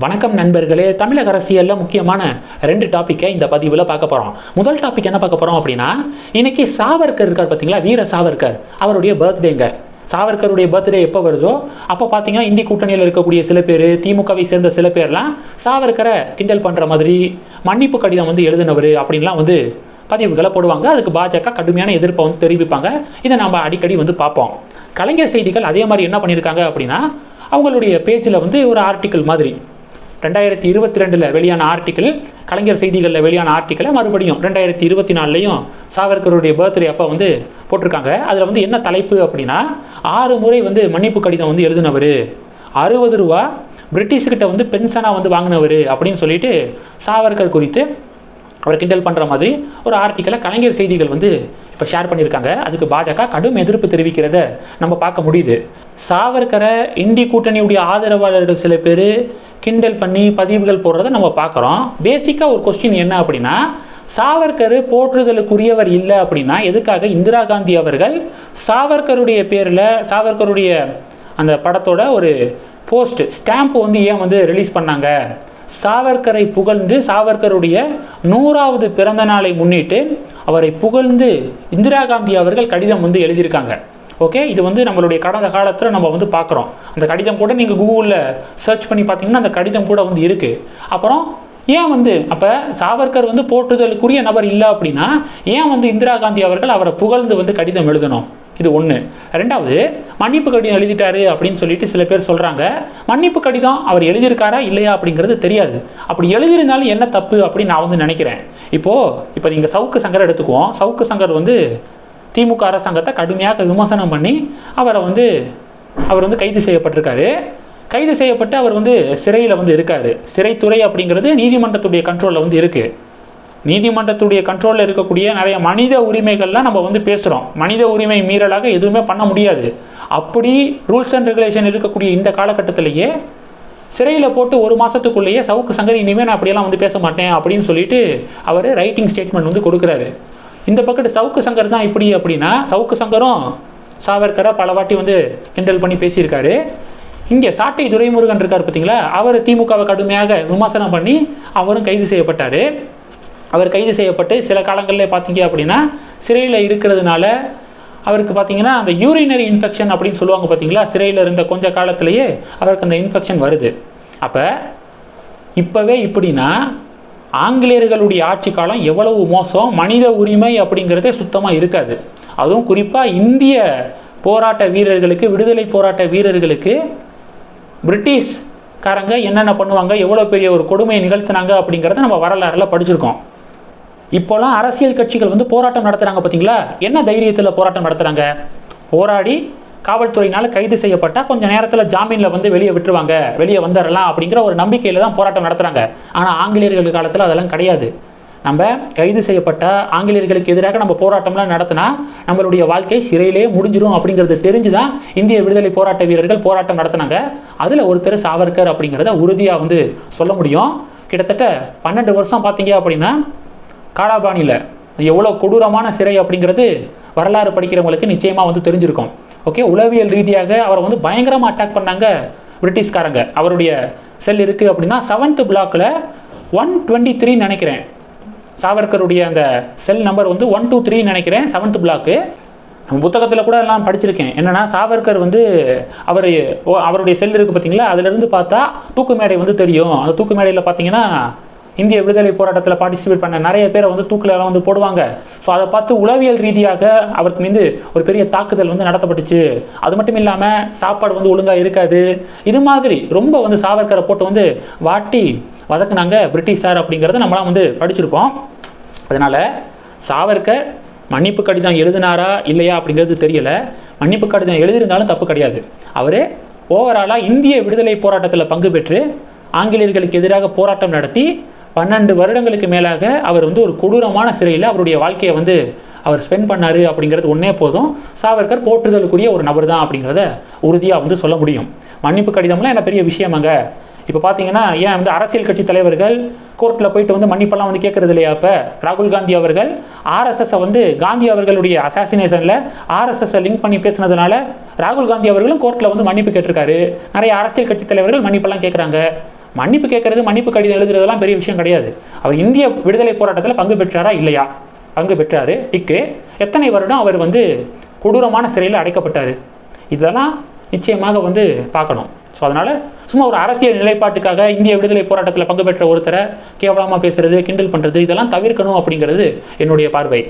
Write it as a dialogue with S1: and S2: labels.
S1: வணக்கம் நண்பர்களே தமிழக அரசியலில் முக்கியமான ரெண்டு டாப்பிக்கை இந்த பதிவில் பார்க்க போகிறோம் முதல் டாபிக் என்ன பார்க்க போகிறோம் அப்படின்னா இன்னைக்கு சாவர்கர் இருக்கார் பார்த்தீங்களா வீர சாவர்கர் அவருடைய பர்த்டேங்க சாவர்கருடைய பர்த்டே எப்போ வருதோ அப்போ பார்த்தீங்கன்னா இந்தி கூட்டணியில் இருக்கக்கூடிய சில பேர் திமுகவை சேர்ந்த சில பேர்லாம் சாவர்கரை கிண்டல் பண்ணுற மாதிரி மன்னிப்பு கடிதம் வந்து எழுதினவர் அப்படின்லாம் வந்து பதிவுகளை போடுவாங்க. அதுக்கு பாஜக கடுமையான எதிர்ப்பை வந்து தெரிவிப்பாங்க. இதை நம்ம அடிக்கடி வந்து பார்ப்போம். கலைஞர் செய்திகள் அதே மாதிரி என்ன பண்ணியிருக்காங்க அப்படின்னா அவங்களுடைய பேஜில் வந்து ஒரு ஆர்டிக்கிள் மாதிரி ரெண்டாயிரத்தி இருபத்தி ரெண்டில் வெளியான ஆர்டிக்கிள் கலைஞர் செய்திகளில் வெளியான ஆர்டிக்கிளை மறுபடியும் ரெண்டாயிரத்தி இருபத்தி நாலுலையும் சாவர்கருடைய பர்த்டே அப்போ வந்து போட்டிருக்காங்க. அதில் வந்து என்ன தலைப்பு அப்படின்னா ஆறு முறை வந்து மன்னிப்பு கடிதம் வந்து எழுதினவர். அறுபது ரூபா பிரிட்டிஷ்கிட்ட வந்து பென்ஷனாக வந்து வாங்கினவர் அப்படின்னு சொல்லிட்டு சாவர்கர் குறித்து அவர் கிண்டல் பண்ணுற மாதிரி ஒரு ஆர்டிக்கலை கலைஞர் செய்திகள் வந்து இப்போ ஷேர் பண்ணியிருக்காங்க. அதுக்கு பாஜக கடும் எதிர்ப்பு தெரிவிக்கிறத நம்ம பார்க்க முடியுது. சாவர்கரை இந்தி கூட்டணியுடைய ஆதரவாளர்கள் சில பேர் கிண்டல் பண்ணி பதிவுகள் போடுறத நம்ம பார்க்குறோம். பேசிக்காக ஒரு கொஸ்டின் என்ன அப்படின்னா சாவர்கர் போற்றுதலுக்குரியவர் இல்லை அப்படின்னா எதுக்காக இந்திரா காந்தி அவர்கள் சாவர்கருடைய பேரில் சாவர்கருடைய அந்த படத்தோட ஒரு போஸ்ட் ஸ்டாம்ப் வந்து ஏன் வந்து ரிலீஸ் பண்ணாங்க? சாவர்கரை புகழ்ந்து சாவர்கருடைய நூறாவது பிறந்த நாளை முன்னிட்டு அவரை புகழ்ந்து இந்திரா காந்தி அவர்கள் கடிதம் வந்து எழுதியிருக்காங்க. ஓகே இது வந்து நம்மளுடைய கடந்த காலத்தில் நம்ம வந்து பார்க்குறோம். அந்த கடிதம் கூட நீங்கள் கூகுளில் சர்ச் பண்ணி பார்த்தீங்கன்னா அந்த கடிதம் கூட வந்து இருக்குது அப்புறம் ஏன் வந்து அப்போ சாவர்கர் வந்து போற்றுதலுக்குரிய நபர் இல்லை அப்படின்னா ஏன் வந்து இந்திரா காந்தி அவர்கள் அவரை புகழ்ந்து வந்து கடிதம் எழுதணும்? இது ஒன்று ரெண்டாவது மன்னிப்பு கடிதம் எழுதிட்டாரு அப்படின்னு சொல்லிட்டு சில பேர் சொல்கிறாங்க மன்னிப்பு கடிதம் அவர் எழுதியிருக்காரா இல்லையா அப்படிங்கிறது தெரியாது. அப்படி எழுதியிருந்தாலும் என்ன தப்பு அப்படின்னு நான் வந்து நினைக்கிறேன். இப்போது இப்போ நீங்கள் சவுக்கு சங்கர் எடுத்துக்குவோம். சவுக்கு சங்கர் வந்து திமுக அரசாங்கத்தை கடுமையாக விமர்சனம் பண்ணி அவரை வந்து அவர் வந்து கைது செய்யப்பட்டிருக்காரு. கைது செய்யப்பட்டு அவர் வந்து சிறையில் வந்து இருக்கார். சிறைத்துறை அப்படிங்கிறது நீதிமன்றத்துடைய கண்ட்ரோலில் வந்து இருக்குது நீதிமன்றத்துடைய கண்ட்ரோலில் இருக்கக்கூடிய நிறைய மனித உரிமைகள்லாம் நம்ம வந்து பேசுகிறோம் மனித உரிமை மீறலாக எதுவுமே பண்ண முடியாது. அப்படி ரூல்ஸ் அண்ட் ரெகுலேஷன் இருக்கக்கூடிய இந்த காலகட்டத்திலேயே சிறையில் போட்டு ஒரு மாதத்துக்குள்ளேயே சவுக்கு சங்கர் இனிமேல் நான் அப்படியெல்லாம் வந்து பேச மாட்டேன் அப்படின்னு சொல்லிட்டு அவர் ரைட்டிங் ஸ்டேட்மெண்ட் வந்து கொடுக்குறாரு. இந்த பக்கத்து சவுக்கு சங்கர் தான் இப்படி அப்படின்னா சவுக்கு சங்கரும் சாவர்கரை பல வாட்டி வந்து கிண்டல் பண்ணி பேசியிருக்காரு. இங்கே சாட்டை துரைமுருகன் இருக்கார் பார்த்தீங்களா அவர் திமுகவை கடுமையாக விமர்சனம் பண்ணி அவரும் கைது செய்யப்பட்டார். அவர் கைது செய்யப்பட்டு சில காலங்களில் பார்த்தீங்க அப்படின்னா சிறையில் இருக்கிறதுனால அவருக்கு பார்த்தீங்கன்னா அந்த யூரினரி இன்ஃபெக்ஷன் அப்படின்னு சொல்லுவாங்க பார்த்தீங்களா சிறையில் இருந்த கொஞ்ச காலத்திலேயே அவருக்கு அந்த இன்ஃபெக்ஷன் வருது. அப்போ இப்போவே இப்படின்னா ஆங்கிலேயர்களுடைய ஆட்சி காலம் எவ்வளவு மோசம்? மனித உரிமை அப்படிங்கிறதே சுத்தமாக இருக்காது. அதுவும் குறிப்பாக இந்திய போராட்ட வீரர்களுக்கு விடுதலை போராட்ட வீரர்களுக்கு பிரிட்டிஷ்காரங்க என்னென்ன பண்ணுவாங்க? எவ்வளோ பெரிய ஒரு கொடுமையை நிகழ்த்தினாங்க அப்படிங்கிறத நம்ம வரலாறில் படிச்சிருக்கோம். இப்போலாம் அரசியல் கட்சிகள் வந்து போராட்டம் நடத்துகிறாங்க பார்த்தீங்களா என்ன தைரியத்தில் போராட்டம் நடத்துகிறாங்க போராடி காவல்துறையினால் கைது செய்யப்பட்டால் கொஞ்சம் நேரத்தில் ஜாமீனில் வந்து வெளியே விட்டுருவாங்க. வெளியே வந்துடலாம் அப்படிங்கிற ஒரு நம்பிக்கையில் தான் போராட்டம் நடத்துகிறாங்க ஆனால் ஆங்கிலேயர்கள் காலத்தில் அதெல்லாம் கிடையாது. நம்ம கைது செய்யப்பட்ட ஆங்கிலேயர்களுக்கு எதிராக நம்ம போராட்டம்லாம் நடத்தினா நம்மளுடைய வாழ்க்கை சிறையிலே முடிஞ்சிடும் அப்படிங்கிறது தெரிஞ்சு தான் இந்திய விடுதலை போராட்ட வீரர்கள் போராட்டம் நடத்தினாங்க. அதில் ஒருத்தர் சாவர்கர் அப்படிங்கிறத உறுதியாக வந்து சொல்ல முடியும். கிட்டத்தட்ட பன்னெண்டு வருஷம் பார்த்தீங்க அப்படின்னா காலாபாணியில் எவ்வளோ கொடூரமான சிறை அப்படிங்கிறது வரலாறு படிக்கிறவங்களுக்கு நிச்சயமாக வந்து தெரிஞ்சிருக்கும். ஓகே உளவியல் ரீதியாக அவரை வந்து பயங்கரமாக அட்டாக் பண்ணாங்க பிரிட்டிஷ்காரங்க. அவருடைய செல் இருக்குது அப்படின்னா செவன்த் பிளாக்கில் ஒன் டுவெண்ட்டி த்ரீ நினைக்கிறேன். சாவர்கருடைய அந்த செல் நம்பர் வந்து ஒன் டூ த்ரீ நினைக்கிறேன் செவன்த் பிளாக்கு நம்ம புத்தகத்தில் கூட எல்லாம் படிச்சிருக்கேன். என்னென்னா சாவர்கர் வந்து அவர் அவருடைய செல் இருக்குது பார்த்தீங்களா அதுலேருந்து பார்த்தா தூக்கு மேடை வந்து தெரியும். அந்த தூக்கு மேடையில் பார்த்தீங்கன்னா இந்திய விடுதலை போராட்டத்தில் பார்ட்டிசிபேட் பண்ண நிறைய பேரை வந்து தூக்கில் எல்லாம் வந்து போடுவாங்க. ஸோ அதை பார்த்து உளவியல் ரீதியாக அவருக்கு மீது ஒரு பெரிய தாக்குதல் வந்து நடத்தப்பட்டுச்சு. அது மட்டும் இல்லாமல் சாப்பாடு வந்து ஒழுங்காக இருக்காது. இது மாதிரி ரொம்ப வந்து சாவர்கரை போட்டு வந்து வாட்டி வதக்குனாங்க பிரிட்டிஷார் அப்படிங்கிறத நம்மளாம் வந்து படிச்சிருப்போம் அதனால் சாவர்கர் மன்னிப்பு கடிதம் எழுதினாரா இல்லையா அப்படிங்கிறது தெரியலை. மன்னிப்பு கடிதம் எழுதியிருந்தாலும் தப்பு கிடையாது. அவர் ஓவராலாக இந்திய விடுதலை போராட்டத்தில் பங்கு பெற்று ஆங்கிலேயர்களுக்கு எதிராக போராட்டம் நடத்தி பன்னெண்டு வருடங்களுக்கு மேலாக அவர் வந்து ஒரு கொடூரமான சிறையில் அவருடைய வாழ்க்கையை வந்து அவர் ஸ்பெண்ட் பண்ணார் அப்படிங்கிறது ஒன்றே போதும். சாவர்கர் போற்றுதலுக்குரிய ஒரு நபர் தான் அப்படிங்கிறத உறுதியாக வந்து சொல்ல முடியும். மன்னிப்பு கடிதம்லாம் என்ன பெரிய விஷயமாங்க? இப்போ பார்த்தீங்கன்னா ஏன் வந்து அரசியல் கட்சி தலைவர்கள் கோர்ட்டில் போயிட்டு வந்து மன்னிப்பெல்லாம் வந்து கேட்கறது இல்லையா இப்போ? ராகுல் காந்தி அவர்கள் ஆர்எஸ்எஸ்ஸை வந்து காந்தி அவர்களுடைய அசாசினேஷனில் ஆர்எஸ்எஸ்ஸை லிங்க் பண்ணி பேசுனதுனால ராகுல் காந்தி அவர்களும் கோர்ட்டில் வந்து மன்னிப்பு கேட்டிருக்காரு. நிறைய அரசியல் கட்சி தலைவர்கள் மன்னிப்பெல்லாம் கேட்குறாங்க மன்னிப்பு கேட்கறது மன்னிப்பு கடிதம் எழுதுறதெல்லாம் பெரிய விஷயம் கிடையாது. அவர் இந்திய விடுதலை போராட்டத்தில் பங்கு பெற்றாரா இல்லையா? பங்கு பெற்றார். டிக்கு எத்தனை வருடம் அவர் வந்து கொடூரமான சிறையில் அடைக்கப்பட்டார்? இதெல்லாம் நிச்சயமாக வந்து பார்க்கணும். ஸோ அதனால் சும்மா ஒரு அரசியல் நிலைப்பாட்டுக்காக இந்திய விடுதலை போராட்டத்தில் பங்கு பெற்ற ஒருத்தரை கேவலமாக பேசுகிறது கிண்டல் பண்ணுறது இதெல்லாம் தவிர்க்கணும் அப்படிங்கிறது என்னுடைய பார்வை.